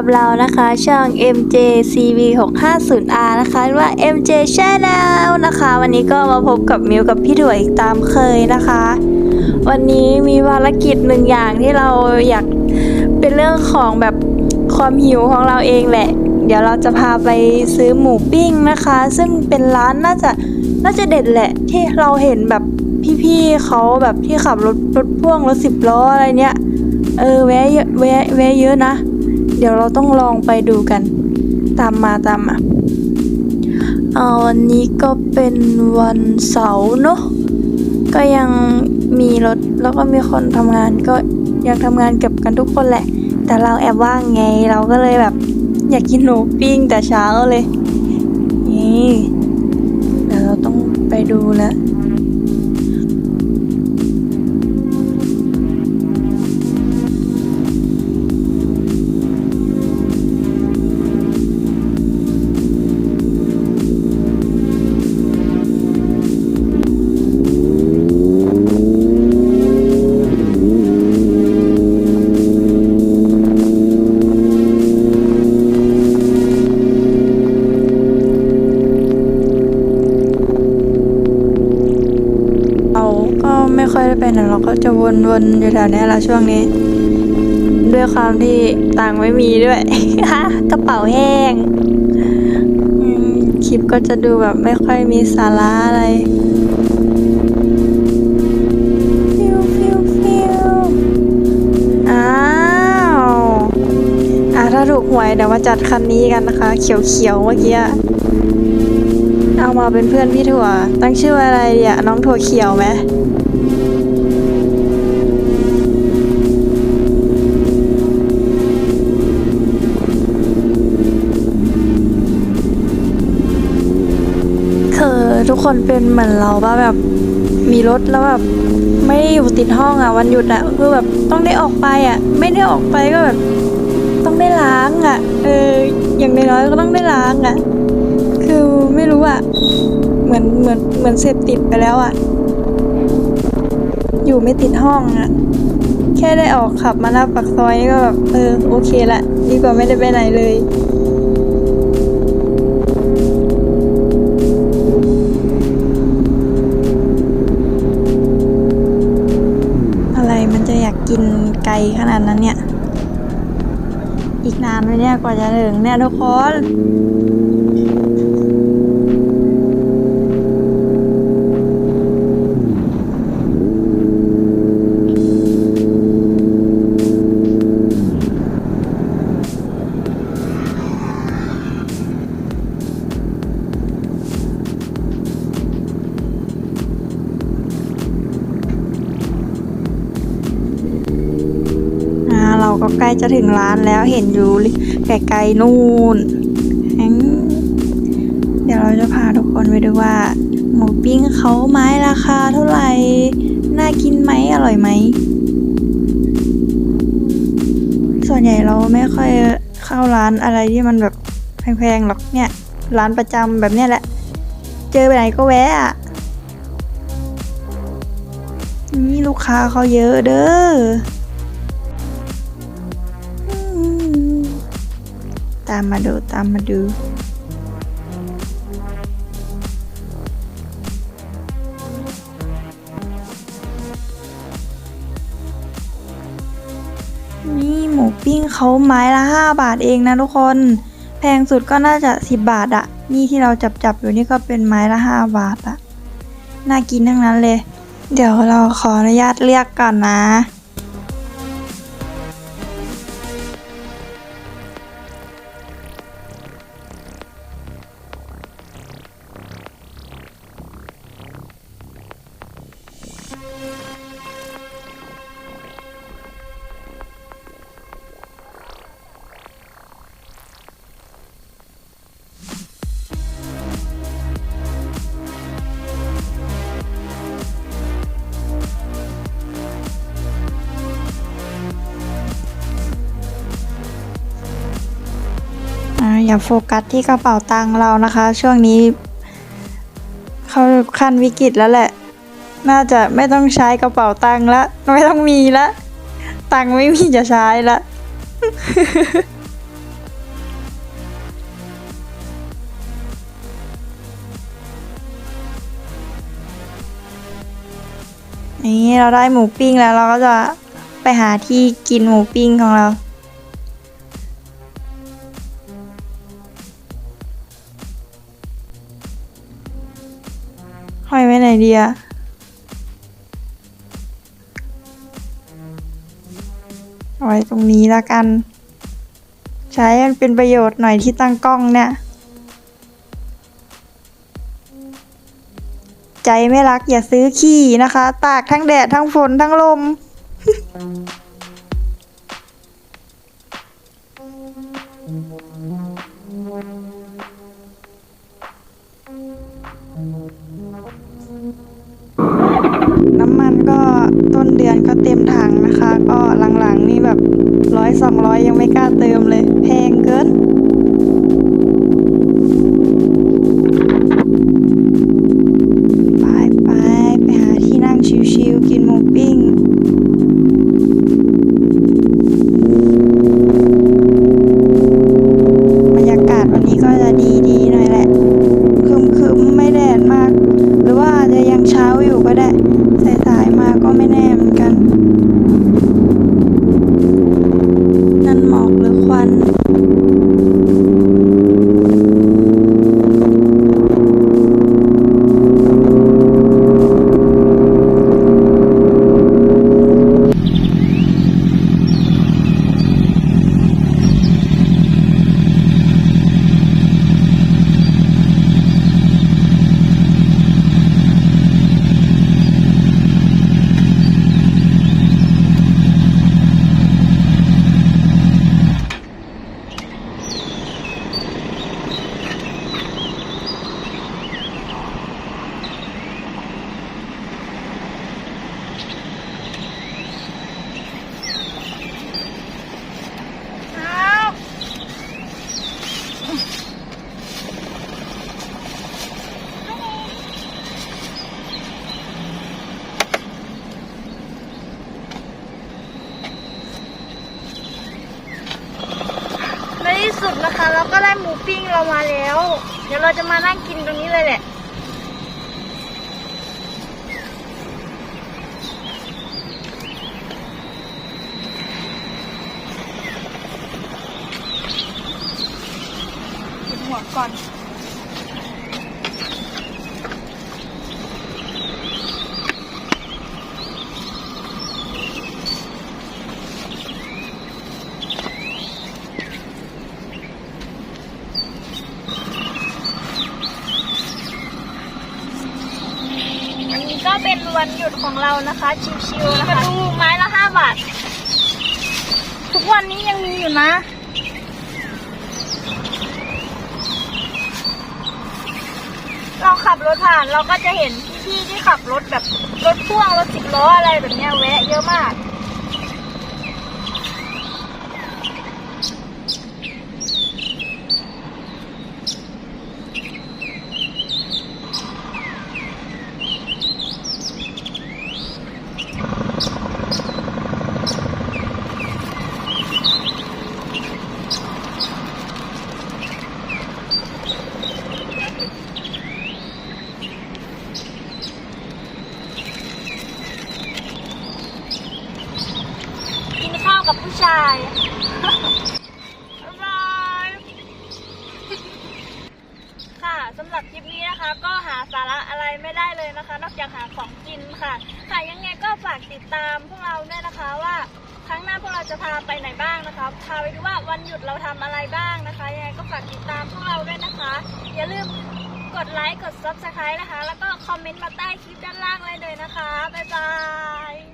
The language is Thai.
กับเรานะคะ ช่อง MJCV 650R นะคะหรือว่า MJ Channel นะคะ วันนี้ก็มาพบกับมิวกับพี่ถั่วอีกตามเคยนะคะ วันนี้มีภารกิจหนึ่งอย่างที่เราอยากเป็นเรื่องของแบบความหิวของเราเองแหละ เดี๋ยวเราจะพาไปซื้อหมูปิ้งนะคะ ซึ่งเป็นร้านน่าจะน่าจะเด็ดแหละ ที่เราเห็นแบบพี่ๆเขาแบบที่ขับรถรถพ่วงรถสิบล้ออะไรเนี้ย เออแวะเยอะแวะแวะเยอะนะ เดี๋ยวเราต้องลองไปดูกัน ตามมาตามมาเอาวันนี้ก็เป็นวันเสาร์เนอะก็ยังมีรถแล้วก็มีคนทำงานก็ยังทำงานเก็บกันทุกคนแหละ แต่เราแอบว่างไงเราก็เลยแบบ อยากกินหนูปิ้งแต่เช้าเลยนี่เดี๋ยวเราต้องไปดูแล้ว ก็จะวนๆอยู่แถวนี้ละช่วงนี้ ด้วยความที่ตังค์ไม่มีด้วยกระเป๋าแห้งคลิปก็จะดูแบบไม่ค่อยมีสาระอะไรฟิวฟิวฟิวอ้าวอะถ้าถูกหวยเดี๋ยวมาจัดคันนี้กันนะคะ เขียวๆเมื่อกี้เอามาเป็นเพื่อนพี่ถั่ว ตั้งชื่ออะไรเดีอะน้องถั่วเขียวไหม ทุกคนเป็นเหมือนเราป่ะแบบมีรถแล้วแบบไม่ได้อยู่ติดห้องอะวันหยุดอะคือแบบต้องได้ออกไปอะ ไม่ได้ออกไปก็แบบต้องได้ล้างอะ เออ อย่างน้อยๆก็ต้องได้ล้างอะ คือไม่รู้อะ เหมือนเหมือนเหมือนเสพติดไปแล้วอะ อยู่ไม่ติดห้องอะ แค่ได้ออกขับมาหน้าปากซอยก็แบบเออโอเคละดีกว่าไม่ได้ไปไหนเลย กินไกลขนาดนั้นเนี่ย อีกนานไหมเนี่ยกว่าจะถึงเนี่ยทุกคน ก็ใกล้จะถึงร้านแล้วเห็นอยู่ไกลๆนู่นงั้นเดี๋ยวเราจะพาทุกคนไปดูว่า หมูปิ้งเขาไม้ราคาเท่าไหร่ น่ากินไหมอร่อยไหม ส่วนใหญ่เราไม่ค่อยเข้าร้านอะไรที่มันแบบแพงๆหรอกเนี่ย ร้านประจำแบบเนี้ยแหละ เจอไปไหนก็แวะอะนี่ลูกค้าเขาเยอะเด้อ ตามมาดูตามมาดูนี่หมูปิ้งเขาไม้ละห้าบาทเองนะทุกคน แพงสุดก็น่าจะสิบาทอะนี่ที่เราจับจับอยู่นี่ก็เป็นไม้ละห้าบาทอะน่ากินทั้งนั้นเลย เดี๋ยวเราขออนุญาตเรียกก่อนนะ อย่าโฟกัสที่กระเป๋าตังค์เรานะคะ ช่วงนี้เขาขั้นวิกฤตแล้วแหละ น่าจะไม่ต้องใช้กระเป๋าตังค์ละไม่ต้องมีละ ตังค์ไม่มีจะใช้ละนี่เราได้หมูปิ้งแล้วเราก็จะไปหาที่กินหมูปิ้งของเรา ห้อยไว้ไหนดีอะเอาไว้ตรงนี้ละกัน ใช้มันเป็นประโยชน์หน่อยที่ตั้งกล้องเนี่ย ใจไม่รักอย่าซื้อขี้นะคะ ตากทั้งแดดทั้งฝนทั้งลม ก็หลังๆนี่แบบร้อยสองร้อยยังไม่กล้าเติมเลย แพงเกิน ไปไปไปหาที่นั่งชิวๆกินหมูปิ้ง บรรยากาศวันนี้ก็จะดีๆหน่อยแหละ ครึมๆ ไม่แดดมาก หรือว่าอาจจะยังเช้าอยู่ก็ได้ สายๆ มาก็ไม่แน่เหมือนกัน นั่นหมอกหรือควัน ในที่ สุดนะคะ เราก็ได้หมูปิ้งเรามาแล้ว เดี๋ยวเราจะมานั่งกินตรงนี้เลยแหละกินหัวก่อน อันนี้ก็เป็น วันหยุดของเรานะคะ ชิวๆนะคะดูไม้ละห้าบาท ทุกวันนี้ยังมีอยู่นะเราขับรถผ่านเราก็จะเห็นพี่ๆที่ขับรถแบบรถพ่วงรถสิบล้ออะไรแบบเนี้ยแวะเยอะมาก กับผู้ชายบ๊ายบายค่ะสำหรับคลิปนี้นะคะ ก็หาสาระอะไรไม่ได้เลยนะคะ นอกจากหาของกินค่ะ ค่ะยังไงก็ฝากติดตามพวกเราด้วยนะคะว่าครั้งหน้าพวกเราจะพาไปไหนบ้างนะคะ พาไปดูว่าวันหยุดเราทำอะไรบ้างนะคะ ยังไงก็ฝากติดตามพวกเราด้วยนะคะ อย่าลืมกดไลค์ กด subscribe นะคะ แล้วก็คอมเมนต์มาใต้คลิปด้านล่างเลยเลยนะคะ บ๊ายบาย